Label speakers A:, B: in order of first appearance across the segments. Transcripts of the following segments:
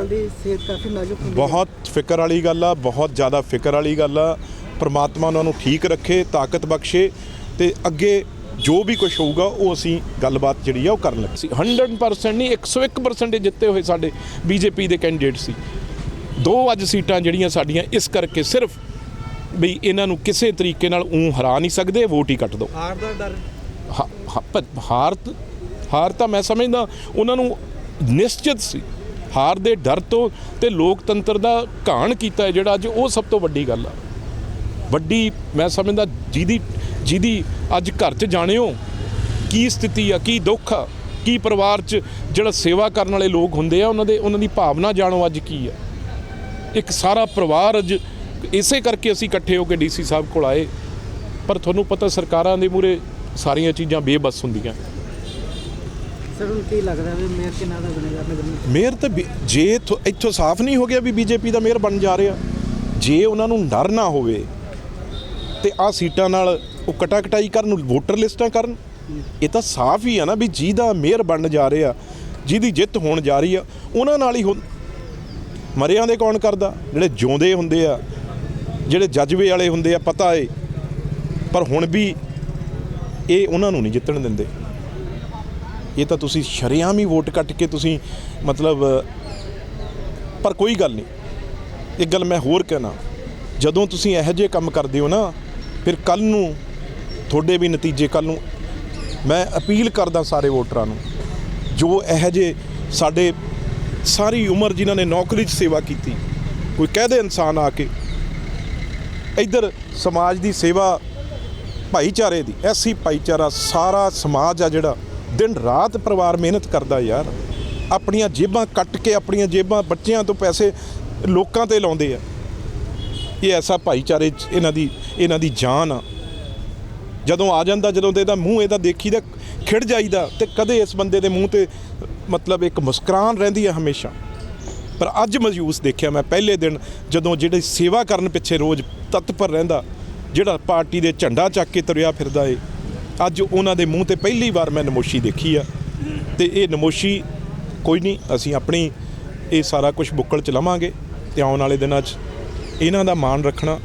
A: ਡੱਲੇਵਾਲ ਦੀ ਸਿਹਤ ਕਾਫੀ ਨਾਜ਼ੁਕ ਹੁੰਦੀ ਹੈ।
B: ਬਹੁਤ ਫਿਕਰ ਵਾਲੀ ਗੱਲ ਆ ਬਹੁਤ ਜ਼ਿਆਦਾ ਫਿਕਰ ਵਾਲੀ ਗੱਲ ਆ। ਪ੍ਰਮਾਤਮਾ ਉਹਨਾਂ ਨੂੰ ਠੀਕ ਰੱਖੇ ਤਾਕਤ ਬਖਸ਼ੇ ਤੇ ਅੱਗੇ ਜੋ ਵੀ ਕੁਝ ਹੋਊਗਾ ਉਹ ਅਸੀਂ ਗੱਲਬਾਤ ਜਿਹੜੀ ਆ ਉਹ ਕਰਨ ਲੱਗੇ।
C: ਸੀ 100% ਨਹੀਂ 101% ਜਿੱਤੇ ਹੋਏ ਸਾਡੇ ਬੀਜੇਪੀ ਦੇ ਕੈਂਡੀਡੇਟ ਸੀ। ਦੋ ਅੱਜ ਸੀਟਾਂ ਜਿਹੜੀਆਂ ਸਾਡੀਆਂ ਇਸ ਕਰਕੇ ਸਿਰਫ ਵੀ ਇਹਨਾਂ ਨੂੰ ਕਿਸੇ ਤਰੀਕੇ ਨਾਲ ਉਂ ਹਰਾ ਨਹੀਂ ਸਕਦੇ ਵੋਟ ਹੀ ਕੱਟ ਦਿਓ।
A: ਹਾਰ ਦਾ ਡਰ।
C: ਹਾਰ ਹਾਰ ਤਾਂ ਮੈਂ ਸਮਝਦਾ ਉਹਨਾਂ ਨੂੰ ਨਿਸ਼ਚਿਤ ਸੀ ਹਾਰ ਦੇ ਡਰ ਤੋਂ ਤੇ ਲੋਕਤੰਤਰ ਦਾ ਘਾਣ ਕੀਤਾ ਹੈ ਜਿਹੜਾ ਅੱਜ ਉਹ ਸਭ ਤੋਂ ਵੱਡੀ ਗੱਲ ਆ। ਵੱਡੀ ਮੈਂ ਸਮਝਦਾ ਜਿਹਦੀ ਜਿਹਦੀ ਅੱਜ ਘਰ 'ਚ ਜਾਣਿਓ ਕੀ ਸਥਿਤੀ ਆ, ਕੀ ਦੁੱਖ ਆ, ਕੀ ਪਰਿਵਾਰ 'ਚ ਜਿਹੜਾ ਸੇਵਾ ਕਰਨ ਵਾਲੇ ਲੋਕ ਹੁੰਦੇ ਆ, ਉਹਨਾਂ ਦੇ ਉਹਨਾਂ ਦੀ ਭਾਵਨਾ ਜਾਣੋ ਅੱਜ ਕੀ ਆ। ਇੱਕ ਸਾਰਾ ਪਰਿਵਾਰ ਅੱਜ ਇਸੇ ਕਰਕੇ ਅਸੀਂ ਇਕੱਠੇ ਹੋ ਕੇ ਡੀਸੀ ਸਾਹਿਬ ਕੋਲ ਆਏ, ਪਰ ਤੁਹਾਨੂੰ ਪਤਾ ਸਰਕਾਰਾਂ ਦੇ ਮੂਰੇ ਸਾਰੀਆਂ ਚੀਜ਼ਾਂ ਬੇਬਸ ਹੁੰਦੀਆਂ।
A: ਸਰ, ਹੁਣ ਕੀ ਲੱਗਦਾ ਵੀ ਮੇਅਰ ਕਿੰਨਾ ਦਾ ਬਣੇਗਾ ਨਗਰ ਨਿਗਮ
B: ਮੇਅਰ ਤਾਂ ਬੀ- ਜੇ ਇੱਥੋਂ ਇੱਥੋਂ ਸਾਫ਼ ਨਹੀਂ ਹੋ ਗਿਆ ਵੀ ਬੀਜੇਪੀ ਦਾ ਮੇਅਰ ਬਣ ਜਾ ਰਿਹਾ। ਜੇ ਉਹਨਾਂ ਨੂੰ ਡਰ ਨਾ ਹੋਵੇ, ਤੇ ਆ ਸੀਟਾਂ ਨਾਲ ਉਹ ਕਟਾ ਕਟਾਈ ਕਰਨ, ਵੋਟਰ ਲਿਸਟਾਂ ਕਰਨ, ਇਹ ਤਾਂ ਸਾਫ਼ ਹੀ ਆ ਨਾ ਵੀ ਜਿਹਦਾ ਮੇਅਰ ਬਣਨ ਜਾ ਰਿਹਾ, ਜਿਹਦੀ ਜਿੱਤ ਹੋਣ ਜਾ ਰਹੀ ਆ, ਉਹਨਾਂ ਨਾਲ ਹੀ ਹੋ ਮਰਿਆਂ ਦੇ ਕੌਣ ਕਰਦਾ? ਜਿਹੜੇ ਜਿਉਂਦੇ ਹੁੰਦੇ ਆ, ਜਿਹੜੇ ਜਜ਼ਬੇ ਵਾਲੇ ਹੁੰਦੇ ਆ, ਪਤਾ ਏ। ਪਰ ਹੁਣ ਵੀ ਇਹ ਉਹਨਾਂ ਨੂੰ ਨਹੀਂ ਜਿੱਤਣ ਦਿੰਦੇ। ਇਹ ਤਾਂ ਤੁਸੀਂ ਸ਼ਰੇਆਮ ਹੀ ਵੋਟ ਕੱਟ ਕੇ ਤੁਸੀਂ ਮਤਲਬ, ਪਰ ਕੋਈ ਗੱਲ ਨਹੀਂ। ਇੱਕ ਗੱਲ ਮੈਂ ਹੋਰ ਕਹਿਣਾ, ਜਦੋਂ ਤੁਸੀਂ ਇਹੋ ਜਿਹੇ ਕੰਮ ਕਰਦੇ ਹੋ ਨਾ, ਫਿਰ ਕੱਲ ਨੂੰ ਤੁਹਾਡੇ ਵੀ ਨਤੀਜੇ ਕੱਲ ਨੂੰ, ਮੈਂ ਅਪੀਲ ਕਰਦਾ ਸਾਰੇ ਵੋਟਰਾਂ ਨੂੰ, ਜੋ ਇਹੋ ਜਿਹੇ ਸਾਡੇ ਸਾਰੀ ਉਮਰ ਜਿਨ੍ਹਾਂ ਨੇ ਨੌਕਰੀ 'ਚ ਸੇਵਾ ਕੀਤੀ, ਕੋਈ ਕਹਦੇ ਇਨਸਾਨ ਆ ਕੇ, ਇੱਧਰ ਸਮਾਜ ਦੀ ਸੇਵਾ ਭਾਈਚਾਰੇ ਦੀ, ਐਸੀ ਭਾਈਚਾਰਾ ਸਾਰਾ ਸਮਾਜ ਆ ਜਿਹੜਾ ਦਿਨ ਰਾਤ ਪਰਿਵਾਰ ਮਿਹਨਤ ਕਰਦਾ ਯਾਰ। ਆਪਣੀਆਂ ਜੇਬਾਂ ਕੱਟ ਕੇ ਆਪਣੀਆਂ ਜੇਬਾਂ ਬੱਚਿਆਂ ਤੋਂ ਪੈਸੇ ਲੋਕਾਂ ਤੇ ਲਾਉਂਦੇ ਆ। ਇਹ ਐਸਾ ਭਾਈਚਾਰੇ 'ਚ ਇਹਨਾਂ ਦੀ ਇਹਨਾਂ ਦੀ ਜਾਨ ਆ। ਜਦੋਂ ਆ ਜਾਂਦਾ, ਜਦੋਂ ਤੇ ਇਹਦਾ ਮੂੰਹ ਇਹਦਾ ਦੇਖੀਦਾ, ਖਿੜ ਜਾਈਦਾ ਤੇ ਕਦੇ ਇਸ ਬੰਦੇ ਦੇ ਮੂੰਹ ਤੇ ਮਤਲਬ ਇੱਕ ਮੁਸਕਰਾਨ ਰਹਿੰਦੀ ਹੈ ਹਮੇਸ਼ਾ। ਪਰ ਅੱਜ ਮਜੂਸ ਦੇਖਿਆ, ਮੈਂ ਪਹਿਲੇ ਦਿਨ ਜਦੋਂ ਜਿਹੜੇ ਸੇਵਾ ਕਰਨ ਪਿੱਛੇ ਰੋਜ਼ ਤਤਪਰ ਰਹਿੰਦਾ, ਜਿਹੜਾ ਪਾਰਟੀ ਦੇ ਝੰਡਾ ਚੱਕ ਕੇ ਤੁਰਿਆ ਫਿਰਦਾ ਏ ਅੱਜ ਉਹਨਾਂ ਦੇ ਮੂੰਹ ਤੇ ਪਹਿਲੀ ਵਾਰ ਮੈਂ ਨਮੋਸ਼ੀ ਦੇਖੀ ਆ। ਤੇ ਇਹ ਨਮੋਸ਼ੀ ਕੋਈ ਨਹੀਂ ਅਸੀਂ ਆਪਣੀ ਇਹ ਸਾਰਾ ਕੁਝ ਬੁੱਕਲ ਚ ਲਵਾਂਗੇ ਤੇ ਆਉਣ ਵਾਲੇ ਦਿਨਾਂ 'ਚ ਇਹਨਾਂ ਦਾ ਮਾਣ ਰੱਖਣਾ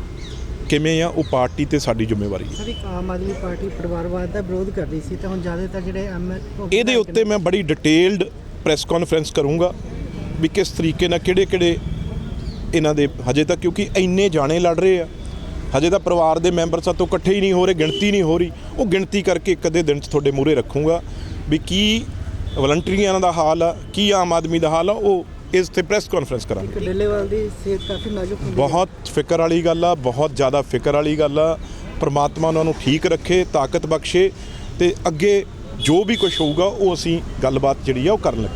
B: ਕਿਵੇਂ ਆ ਉਹ ਪਾਰਟੀ ਤੇ ਸਾਡੀ ਜ਼ਿੰਮੇਵਾਰੀ ਹੈ
A: ਸਰ ਇੱਕ ਆਮ ਆਦਮੀ ਪਾਰਟੀ ਪਰਿਵਾਰਵਾਦ ਦਾ ਵਿਰੋਧ ਕਰ ਰਹੀ ਸੀ ਤਾਂ ਹੁਣ ਜ਼ਿਆਦਾਤਰ ਜਿਹੜੇ ਐਮ
B: ਇਹਦੇ ਉੱਤੇ ਮੈਂ ਬੜੀ ਡਿਟੇਲਡ ਪ੍ਰੈਸ ਕਾਨਫਰੰਸ ਕਰੂੰਗਾ ਵੀ ਕਿਸ ਤਰੀਕੇ ਨਾਲ ਕਿਹੜੇ ਕਿਹੜੇ ਇਹਨਾਂ ਦੇ ਹਜੇ ਤੱਕ ਕਿਉਂਕਿ ਇੰਨੇ ਜਾਣੇ ਲੜ ਰਹੇ ਆ। ਹਜੇ ਤਾਂ ਪਰਿਵਾਰ ਦੇ ਮੈਂਬਰ ਸਾਤੋਂ ਇਕੱਠੇ ਹੀ ਨਹੀਂ ਹੋ ਰਹੇ ਗਿਣਤੀ ਨਹੀਂ ਹੋ ਰਹੀ। ਉਹ ਗਿਣਤੀ ਕਰਕੇ ਇੱਕ ਅੱਧੇ ਦਿਨ 'ਚ ਤੁਹਾਡੇ ਮੂਹਰੇ ਰੱਖੂੰਗਾ ਵੀ ਕੀ ਵਲੰਟੀਅਰਾਂ ਦਾ ਹਾਲ ਆ ਕੀ ਆਮ ਆਦਮੀ ਦਾ ਹਾਲ ਆ ਉਹ ਇਸ ਤੇ ਪ੍ਰੈਸ ਕਾਨਫਰੰਸ ਕਰਾਂਗੇ।
A: ਡੱਲੇਵਾਲ ਦੀ ਸਿਹਤ ਕਾਫੀ ਨਾਜ਼ੁਕ ਹੁੰਦੀ
B: ਬਹੁਤ ਫਿਕਰ ਵਾਲੀ ਗੱਲ ਆ ਬਹੁਤ ਜ਼ਿਆਦਾ ਫਿਕਰ ਵਾਲੀ ਗੱਲ ਆ। ਪ੍ਰਮਾਤਮਾ ਉਹਨਾਂ ਨੂੰ ਠੀਕ ਰੱਖੇ ਤਾਕਤ ਬਖਸ਼ੇ ਤੇ ਅੱਗੇ ਜੋ ਵੀ ਕੁਝ ਹੋਊਗਾ ਉਹ ਅਸੀਂ ਗੱਲਬਾਤ ਜਿਹੜੀ ਆ ਉਹ ਕਰਨ ਲੱਗੇ।